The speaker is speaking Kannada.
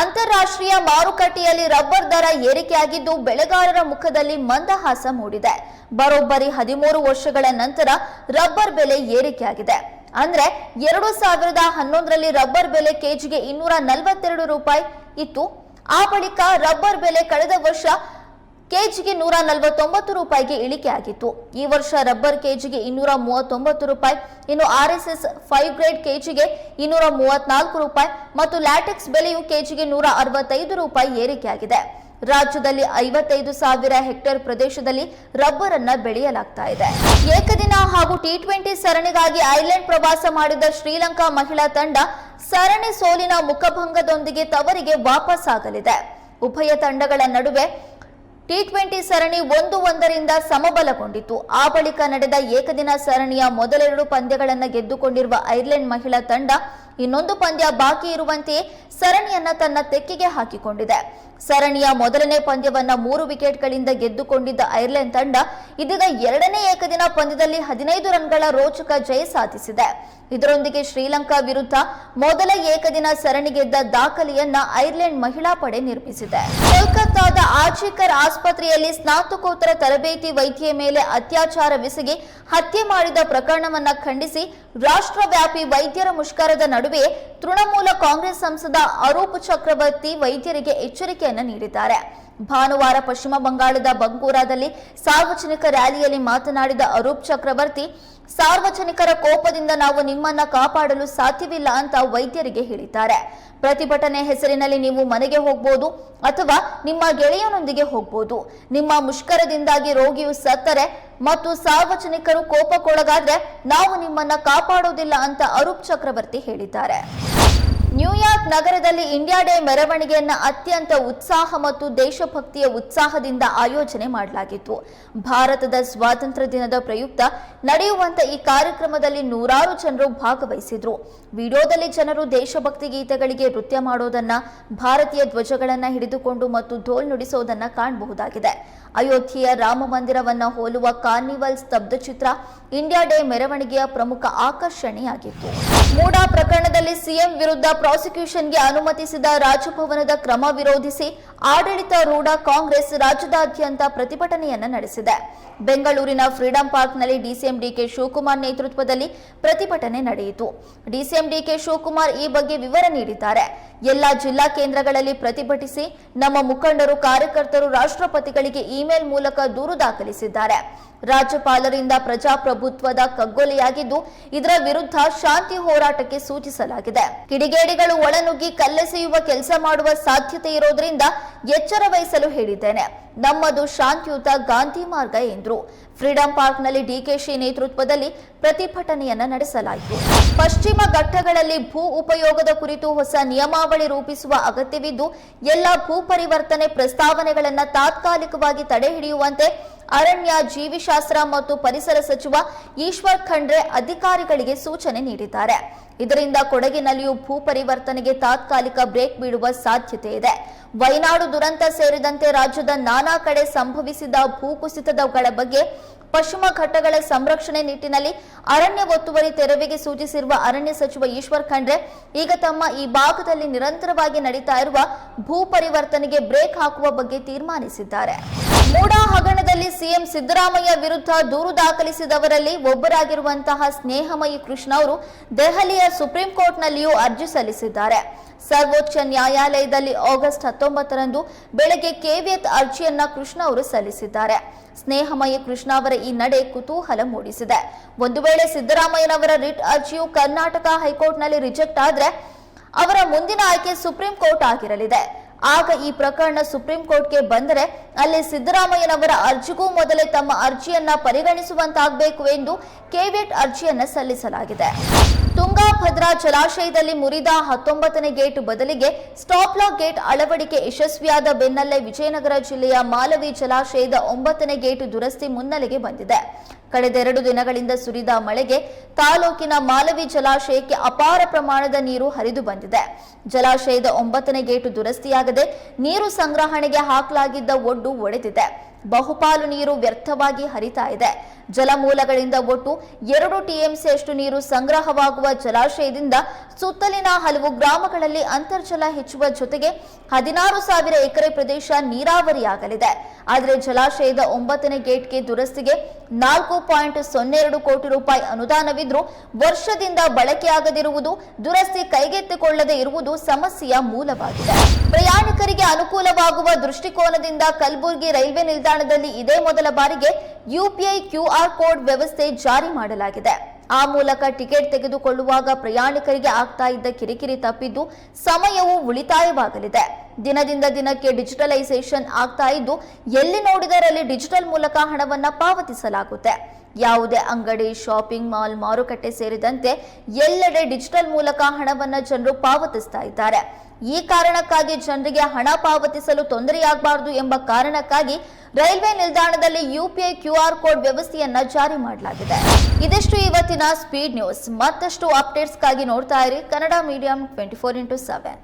ಅಂತಾರಾಷ್ಟ್ರೀಯ ಮಾರುಕಟ್ಟೆಯಲ್ಲಿ ರಬ್ಬರ್ ದರ ಏರಿಕೆಯಾಗಿದ್ದು ಬೆಳೆಗಾರರ ಮುಖದಲ್ಲಿ ಮಂದಹಾಸ ಮೂಡಿದೆ. ಬರೋಬ್ಬರಿ ಹದಿಮೂರು ವರ್ಷಗಳ ನಂತರ ರಬ್ಬರ್ ಬೆಲೆ ಏರಿಕೆಯಾಗಿದೆ. ಅಂದ್ರೆ ಎರಡು ಸಾವಿರದ ಹನ್ನೊಂದರಲ್ಲಿ ರಬ್ಬರ್ ಬೆಲೆ ಕೆಜಿಗೆ ಇನ್ನೂರ ನಲವತ್ತೆರಡು ರೂಪಾಯಿ ಇತ್ತು. ಆ ಬಳಿಕ ರಬ್ಬರ್ ಬೆಲೆ ಕಳೆದ ವರ್ಷ ಕೆಜಿಗೆ ನೂರ ನಲವತ್ತೊಂಬತ್ತು ರೂಪಾಯಿಗೆ ಇಳಿಕೆಯಾಗಿತ್ತು ಈ ವರ್ಷ ರಬ್ಬರ್ ಕೆಜಿಗೆ ಇನ್ನೂರ ಮೂವತ್ತೊಂಬತ್ತು ರೂಪಾಯಿ, ಇನ್ನು R S S five grade ಕೆಜಿಗೆ ಇನ್ನೂರ ಮೂವತ್ನಾಲ್ಕು ರೂಪಾಯಿ ಮತ್ತು ಲ್ಯಾಟೆಕ್ಸ್ ಬೆಲೆಯು ಕೆಜಿಗೆ ನೂರ ಅರವತ್ತೈದು ರೂಪಾಯಿ ಏರಿಕೆಯಾಗಿದೆ ರಾಜ್ಯದಲ್ಲಿ ಐವತ್ತೈದು ಸಾವಿರ ಹೆಕ್ಟೇರ್ ಪ್ರದೇಶದಲ್ಲಿ ರಬ್ಬರ್ ಅನ್ನ ಬೆಳೆಯಲಾಗ್ತಾ ಇದೆ. ಏಕದಿನ ಹಾಗೂ ಟಿ ಟ್ವೆಂಟಿ ಸರಣಿಗಾಗಿ ಐರ್ಲೆಂಡ್ ಪ್ರವಾಸ ಮಾಡಿದ ಶ್ರೀಲಂಕಾ ಮಹಿಳಾ ತಂಡ ಸರಣಿ ಸೋಲಿನ ಮುಖಭಂಗದೊಂದಿಗೆ ತವರಿಗೆ ವಾಪಸ್ ಆಗಲಿದೆ ಉಭಯ ತಂಡಗಳ ನಡುವೆ ಟಿ ಟ್ವೆಂಟಿ ಸರಣಿ ಒಂದು ಒಂದರಿಂದ ಸಮಬಲಗೊಂಡಿತು ಆ ಬಳಿಕ ನಡೆದ ಏಕದಿನ ಸರಣಿಯ ಮೊದಲೆರಡು ಪಂದ್ಯಗಳನ್ನು ಗೆದ್ದುಕೊಂಡಿರುವ ಐರ್ಲೆಂಡ್ ಮಹಿಳಾ ತಂಡ ಇನ್ನೊಂದು ಪಂದ್ಯ ಬಾಕಿ ಇರುವಂತೆ ಸರಣಿಯನ್ನ ತನ್ನ ತೆಕ್ಕೆಗೆ ಹಾಕಿಕೊಂಡಿದೆ. ಸರಣಿಯ ಮೊದಲನೇ ಪಂದ್ಯವನ್ನ ಮೂರು ವಿಕೆಟ್ಗಳಿಂದ ಗೆದ್ದುಕೊಂಡಿದ್ದ ಐರ್ಲೆಂಡ್ ತಂಡ ಇದೀಗ ಎರಡನೇ ಏಕದಿನ ಪಂದ್ಯದಲ್ಲಿ ಹದಿನೈದು ರನ್ಗಳ ರೋಚಕ ಜಯ ಸಾಧಿಸಿದೆ. ಇದರೊಂದಿಗೆ ಶ್ರೀಲಂಕಾ ವಿರುದ್ಧ ಮೊದಲ ಏಕದಿನ ಸರಣಿ ಗೆದ್ದ ದಾಖಲೆಯನ್ನ ಐರ್ಲೆಂಡ್ ಮಹಿಳಾ ಪಡೆ ನಿರ್ಮಿಸಿದೆ. ಕೋಲ್ಕತ್ತಾದ ಆಚಿಕರ್ ಆಸ್ಪತ್ರೆಯಲ್ಲಿ ಸ್ನಾತಕೋತ್ತರ ತರಬೇತಿ ವೈದ್ಯೆಯ ಮೇಲೆ ಅತ್ಯಾಚಾರವೆಸಗಿ ಹತ್ಯೆ ಮಾಡಿದ ಪ್ರಕರಣವನ್ನ ಖಂಡಿಸಿ ರಾಷ್ಟ್ರವ್ಯಾಪಿ ವೈದ್ಯರ ಮುಷ್ಕರದ ನಡುವೆ ತೃಣಮೂಲ ಕಾಂಗ್ರೆಸ್ ಸಂಸದ ಅರೂಪ್ ಚಕ್ರವರ್ತಿ ವೈದ್ಯರಿಗೆ ಎಚ್ಚರಿಕೆಯನ್ನು ನೀಡಿದ್ದಾರೆ. ಭಾನುವಾರ ಪಶ್ಚಿಮ ಬಂಗಾಳದ ಬಂಗೂರಾದಲ್ಲಿ ಸಾರ್ವಜನಿಕ ರ್ಯಾಲಿಯಲ್ಲಿ ಮಾತನಾಡಿದ ಅರೂಪ್ ಚಕ್ರವರ್ತಿ, ಸಾರ್ವಜನಿಕರ ಕೋಪದಿಂದ ನಾವು ನಿಮ್ಮನ್ನ ಕಾಪಾಡಲು ಸಾಧ್ಯವಿಲ್ಲ ಅಂತ ವೈದ್ಯರಿಗೆ ಹೇಳಿದ್ದಾರೆ. ಪ್ರತಿಭಟನೆ ಹೆಸರಿನಲ್ಲಿ ನೀವು ಮನೆಗೆ ಹೋಗ್ಬೋದು ಅಥವಾ ನಿಮ್ಮ ಗೆಳೆಯನೊಂದಿಗೆ ಹೋಗ್ಬೋದು. ನಿಮ್ಮ ಮುಷ್ಕರದಿಂದಾಗಿ ರೋಗಿಯು ಸತ್ತರೆ ಮತ್ತು ಸಾರ್ವಜನಿಕರು ಕೋಪಕ್ಕೊಳಗಾದ್ರೆ ನಾವು ನಿಮ್ಮನ್ನ ಕಾಪಾಡೋದಿಲ್ಲ ಅಂತ ಅರೂಪ್ ಚಕ್ರವರ್ತಿ ಹೇಳಿದ್ದಾರೆ. ನ್ಯೂಯಾರ್ಕ್ ನಗರದಲ್ಲಿ ಇಂಡಿಯಾ ಡೇ ಮೆರವಣಿಗೆಯನ್ನು ಅತ್ಯಂತ ಉತ್ಸಾಹ ಮತ್ತು ದೇಶಭಕ್ತಿಯ ಉತ್ಸಾಹದಿಂದ ಆಯೋಜನೆ ಮಾಡಲಾಗಿತ್ತು. ಭಾರತದ ಸ್ವಾತಂತ್ರ್ಯ ದಿನದ ಪ್ರಯುಕ್ತ ನಡೆಯುವಂತ ಈ ಕಾರ್ಯಕ್ರಮದಲ್ಲಿ ನೂರಾರು ಜನರು ಭಾಗವಹಿಸಿದ್ರು. ವಿಡಿಯೋದಲ್ಲಿ ಜನರು ದೇಶಭಕ್ತಿ ಗೀತೆಗಳಿಗೆ ನೃತ್ಯ ಮಾಡೋದನ್ನ, ಭಾರತೀಯ ಧ್ವಜಗಳನ್ನ ಹಿಡಿದುಕೊಂಡು ಮತ್ತು ಧೋಲ್ ನುಡಿಸೋದನ್ನ ಕಾಣಬಹುದಾಗಿದೆ. ಅಯೋಧ್ಯೆಯ ರಾಮ ಮಂದಿರವನ್ನ ಹೋಲುವ ಕಾರ್ನಿವಲ್ ಸ್ತಬ್ಧ ಚಿತ್ರ ಇಂಡಿಯಾ ಡೇ ಮೆರವಣಿಗೆಯ ಪ್ರಮುಖ ಆಕರ್ಷಣೆಯಾಗಿತ್ತು. ಮೂಡಾ ಪ್ರಕರಣದಲ್ಲಿ ಸಿಎಂ ವಿರುದ್ಧ ಪ್ರಾಸಿಕ್ಯೂಷನ್ಗೆ ಅನುಮತಿಸಿದ ರಾಜಭವನದ ಕ್ರಮ ವಿರೋಧಿಸಿ ಆಡಳಿತಾರೂಢ ಕಾಂಗ್ರೆಸ್ ರಾಜ್ಯದಾದ್ಯಂತ ಪ್ರತಿಭಟನೆಯನ್ನು ನಡೆಸಿದೆ. ಬೆಂಗಳೂರಿನ ಫ್ರೀಡಂ ಪಾರ್ಕ್ನಲ್ಲಿ ಡಿಸಿಎಂ ಡಿಕೆ ಶಿವಕುಮಾರ್ ನೇತೃತ್ವದಲ್ಲಿ ಪ್ರತಿಭಟನೆ ನಡೆಯಿತು. ಡಿಸಿಎಂ ಡಿಕೆ ಶಿವಕುಮಾರ್ ಈ ಬಗ್ಗೆ ವಿವರ ನೀಡಿದ್ದಾರೆ. ಎಲ್ಲ ಜಿಲ್ಲಾ ಕೇಂದ್ರಗಳಲ್ಲಿ ಪ್ರತಿಭಟಿಸಿ ನಮ್ಮ ಮುಖಂಡರು, ಕಾರ್ಯಕರ್ತರು, ರಾಷ್ಟ್ರಪತಿಗಳಿಗೆ ಇಮೇಲ್ ಮೂಲಕ ದೂರು ದಾಖಲಿಸಿದ್ದಾರೆ. ರಾಜ್ಯಪಾಲರಿಂದ ಪ್ರಜಾಪ್ರಭುತ್ವದ ಕಗ್ಗೊಲೆಯಾಗಿದ್ದು, ಇದರ ವಿರುದ್ಧ ಶಾಂತಿ ಹೋರಾಟಕ್ಕೆ ಸೂಚಿಸಲಾಗಿದೆ. ಕಿಡಿಗೇಡಿಗಳು ಒಳನುಗ್ಗಿ ಕಲ್ಲೆಸೆಯುವ ಕೆಲಸ ಮಾಡುವ ಸಾಧ್ಯತೆ ಇರೋದ್ರಿಂದ ಎಚ್ಚರ ವಹಿಸಲು ಹೇಳಿದ್ದೇನೆ. ನಮ್ಮದು ಶಾಂತಿಯುತ ಗಾಂಧಿ ಮಾರ್ಗ ಎಂದ್ರು. ಫ್ರೀಡಂ ಪಾರ್ಕ್ನಲ್ಲಿ ಡಿಕೆಶಿ ನೇತೃತ್ವದಲ್ಲಿ ಪ್ರತಿಭಟನೆಯನ್ನು ನಡೆಸಲಾಯಿತು. ಪಶ್ಚಿಮ ಘಟ್ಟಗಳಲ್ಲಿ ಭೂ ಉಪಯೋಗದ ಕುರಿತು ಹೊಸ ನಿಯಮಾವಳಿ ರೂಪಿಸುವ ಅಗತ್ಯವಿದ್ದು, ಎಲ್ಲ ಭೂ ಪರಿವರ್ತನೆ ಪ್ರಸ್ತಾವನೆಗಳನ್ನು ತಾತ್ಕಾಲಿಕವಾಗಿ ತಡೆಹಿಡಿಯುವಂತೆ ಅರಣ್ಯ, ಜೀವಿಶಾಸ್ತ್ರ ಮತ್ತು ಪರಿಸರ ಸಚಿವ ಈಶ್ವರ್ ಖಂಡ್ರೆ ಅಧಿಕಾರಿಗಳಿಗೆ ಸೂಚನೆ ನೀಡಿದ್ದಾರೆ. ಇದರಿಂದ ಕೊಡಗಿನಲ್ಲಿಯೂ ಭೂ ಪರಿವರ್ತನೆಗೆ ತಾತ್ಕಾಲಿಕ ಬ್ರೇಕ್ ಬೀಳುವ ಸಾಧ್ಯತೆ ಇದೆ. ವೈನಾಡು ದುರಂತ ಸೇರಿದಂತೆ ರಾಜ್ಯದ ನಾನಾ ಕಡೆ ಸಂಭವಿಸಿದ ಭೂಕುಸಿತದಗಳ ಬಗ್ಗೆ ಪಶ್ಚಿಮ ಘಟ್ಟಗಳ ಸಂರಕ್ಷಣೆ ನಿಟ್ಟಿನಲ್ಲಿ ಅರಣ್ಯ ಒತ್ತುವರಿ ತೆರವಿಗೆ ಸೂಚಿಸಿರುವ ಅರಣ್ಯ ಸಚಿವ ಈಶ್ವರ್ ಖಂಡ್ರೆ, ಈಗ ತಮ್ಮ ಈ ಭಾಗದಲ್ಲಿ ನಿರಂತರವಾಗಿ ನಡೀತಾ ಇರುವ ಭೂ ಪರಿವರ್ತನೆಗೆ ಬ್ರೇಕ್ ಹಾಕುವ ಬಗ್ಗೆ ತೀರ್ಮಾನಿಸಿದ್ದಾರೆ. ಮೂಡಾ ಹಗರಣದಲ್ಲಿ ಸಿಎಂ ಸಿದ್ದರಾಮಯ್ಯ ವಿರುದ್ಧ ದೂರು ದಾಖಲಿಸಿದವರಲ್ಲಿ ಒಬ್ಬರಾಗಿರುವಂತಹ ಸ್ನೇಹಮಯಿ ಕೃಷ್ಣ ಅವರು ದೆಹಲಿಯ ಸುಪ್ರೀಂ ಕೋರ್ಟ್ನಲ್ಲಿಯೂ ಅರ್ಜಿ ಸಲ್ಲಿಸಿದ್ದಾರೆ. ಸರ್ವೋಚ್ಚ ನ್ಯಾಯಾಲಯದಲ್ಲಿ ಆಗಸ್ಟ್ ಹತ್ತೊಂಬತ್ತರಂದು ಬೆಳಗ್ಗೆ ಕೆವಿಯತ್ ಅರ್ಜಿಯನ್ನ ಕೃಷ್ಣ ಅವರು ಸಲ್ಲಿಸಿದ್ದಾರೆ. ಸ್ನೇಹಮಯಿ ಕೃಷ್ಣ ಅವರ ಈ ನಡೆ ಕುತೂಹಲ ಮೂಡಿಸಿದೆ. ಒಂದು ವೇಳೆ ಸಿದ್ದರಾಮಯ್ಯನವರ ರಿಟ್ ಅರ್ಜಿಯು ಕರ್ನಾಟಕ ಹೈಕೋರ್ಟ್ನಲ್ಲಿ ರಿಜೆಕ್ಟ್ ಆದ್ರೆ ಅವರ ಮುಂದಿನ ಆಯ್ಕೆ ಸುಪ್ರೀಂ ಕೋರ್ಟ್ ಆಗಿರಲಿದೆ. ಆಗ ಈ ಪ್ರಕರಣ ಸುಪ್ರೀಂ ಕೋರ್ಟ್ಗೆ ಬಂದರೆ ಅಲ್ಲಿ ಸಿದ್ದರಾಮಯ್ಯನವರ ಅರ್ಜಿಗೂ ಮೊದಲೇ ತಮ್ಮ ಅರ್ಜಿಯನ್ನ ಪರಿಗಣಿಸುವಂತಾಗಬೇಕು ಎಂದು ಕೆವಿಯಟ್ ಅರ್ಜಿಯನ್ನ ಸಲ್ಲಿಸಲಾಗಿದೆ. ತುಂಗಾಭದ್ರಾ ಜಲಾಶಯದಲ್ಲಿ ಮುರಿದ ಹತ್ತೊಂಬತ್ತನೇ ಗೇಟ್ ಬದಲಿಗೆ ಸ್ಟಾಪ್ ಲಾಕ್ ಗೇಟ್ ಅಳವಡಿಕೆ ಯಶಸ್ವಿಯಾದ ಬೆನ್ನಲ್ಲೇ ವಿಜಯನಗರ ಜಿಲ್ಲೆಯ ಮಾಲವಿ ಜಲಾಶಯದ ಒಂಬತ್ತನೇ ಗೇಟ್ ದುರಸ್ತಿ ಮುನ್ನೆಲೆಗೆ ಬಂದಿದೆ. ಕಳೆದೆರಡು ದಿನಗಳಿಂದ ಸುರಿದ ಮಳೆಗೆ ತಾಲೂಕಿನ ಮಾಲವಿ ಜಲಾಶಯಕ್ಕೆ ಅಪಾರ ಪ್ರಮಾಣದ ನೀರು ಹರಿದು ಬಂದಿದೆ. ಜಲಾಶಯದ ಒಂಬತ್ತನೇ ಗೇಟು ದುರಸ್ತಿಯಾಗದೆ ನೀರು ಸಂಗ್ರಹಣೆಗೆ ಹಾಕಲಾಗಿದ್ದ ಒಡ್ಡು ಒಡೆದಿದೆ. ಬಹುಪಾಲು ನೀರು ವ್ಯರ್ಥವಾಗಿ ಹರಿತಾ ಇದೆ. ಜಲಮೂಲಗಳಿಂದ ಒಟ್ಟು ಎರಡು ಟಿಎಂಸಿಯಷ್ಟು ನೀರು ಸಂಗ್ರಹವಾಗುವ ಜಲಾಶಯದಿಂದ ಸುತ್ತಲಿನ ಹಲವು ಗ್ರಾಮಗಳಲ್ಲಿ ಅಂತರ್ಜಲ ಹೆಚ್ಚುವ ಜೊತೆಗೆ ಹದಿನಾರು ಸಾವಿರ ಎಕರೆ ಪ್ರದೇಶ ನೀರಾವರಿಯಾಗಲಿದೆ. ಆದರೆ ಜಲಾಶಯದ ಒಂಬತ್ತನೇ ಗೇಟ್ಗೆ ದುರಸ್ತಿಗೆ ನಾಲ್ಕು ಪಾಯಿಂಟ್ ಸೊನ್ನೆ ಎರಡು ಕೋಟಿ ರೂಪಾಯಿ ಅನುದಾನವಿದ್ರೂ ವರ್ಷದಿಂದ ಬಳಕೆಯಾಗದಿರುವುದು ದುರಸ್ತಿ ಕೈಗೆತ್ತಿಕೊಳ್ಳದೇ ಇರುವುದು ಸಮಸ್ಯೆಯ ಮೂಲವಾಗಿದೆ. ಪ್ರಯಾಣಿಕರಿಗೆ ಅನುಕೂಲವಾಗುವ ದೃಷ್ಟಿಕೋನದಿಂದ ಕಲಬುರಗಿ ರೈಲ್ವೆ ನಿಲ್ದಾಣದಲ್ಲಿ ಇದೇ ಮೊದಲ ಬಾರಿಗೆ ಯುಪಿಐ ಕ್ಯೂಆರ್ ಕೋಡ್ ವ್ಯವಸ್ಥೆ ಜಾರಿ ಮಾಡಲಾಗಿದೆ. ಆ ಮೂಲಕ ಟಿಕೆಟ್ ತೆಗೆದುಕೊಳ್ಳುವಾಗ ಪ್ರಯಾಣಿಕರಿಗೆ ಆಗ್ತಾ ಇದ್ದ ಕಿರಿಕಿರಿ ತಪ್ಪಿದ್ದು ಸಮಯವು ಉಳಿತಾಯವಾಗಲಿದೆ. ದಿನದಿಂದ ದಿನಕ್ಕೆ ಡಿಜಿಟಲೈಸೇಷನ್ ಆಗ್ತಾ ಇದ್ದು, ಎಲ್ಲಿ ನೋಡಿದರಲ್ಲಿ ಡಿಜಿಟಲ್ ಮೂಲಕ ಹಣವನ್ನು ಪಾವತಿಸಲಾಗುತ್ತೆ. ಯಾವುದೇ ಅಂಗಡಿ ಶಾಪಿಂಗ್ ಮಾಲ್ ಮಾರುಕಟ್ಟೆ ಸೇರಿದಂತೆ ಎಲ್ಲೆಡೆ ಡಿಜಿಟಲ್ ಮೂಲಕ ಹಣವನ್ನು ಜನರು ಪಾವತಿಸ್ತಾ ಇದ್ದಾರೆ. ಈ ಕಾರಣಕ್ಕಾಗಿ ಜನರಿಗೆ ಹಣ ಪಾವತಿಸಲು ತೊಂದರೆಯಾಗಬಾರದು ಎಂಬ ಕಾರಣಕ್ಕಾಗಿ ರೈಲ್ವೆ ನಿಲ್ದಾಣದಲ್ಲಿ ಯುಪಿಐ ಕ್ಯೂಆರ್ ಕೋಡ್ ವ್ಯವಸ್ಥೆಯನ್ನ ಜಾರಿ ಮಾಡಲಾಗಿದೆ. ಇದಿಷ್ಟು ಇವತ್ತಿನ ಸ್ಪೀಡ್ ನ್ಯೂಸ್ ಮತ್ತಷ್ಟು ಅಪ್ಡೇಟ್ಸ್ಗಾಗಿ ನೋಡ್ತಾ ಇರಿ Kannada medium twenty four into seven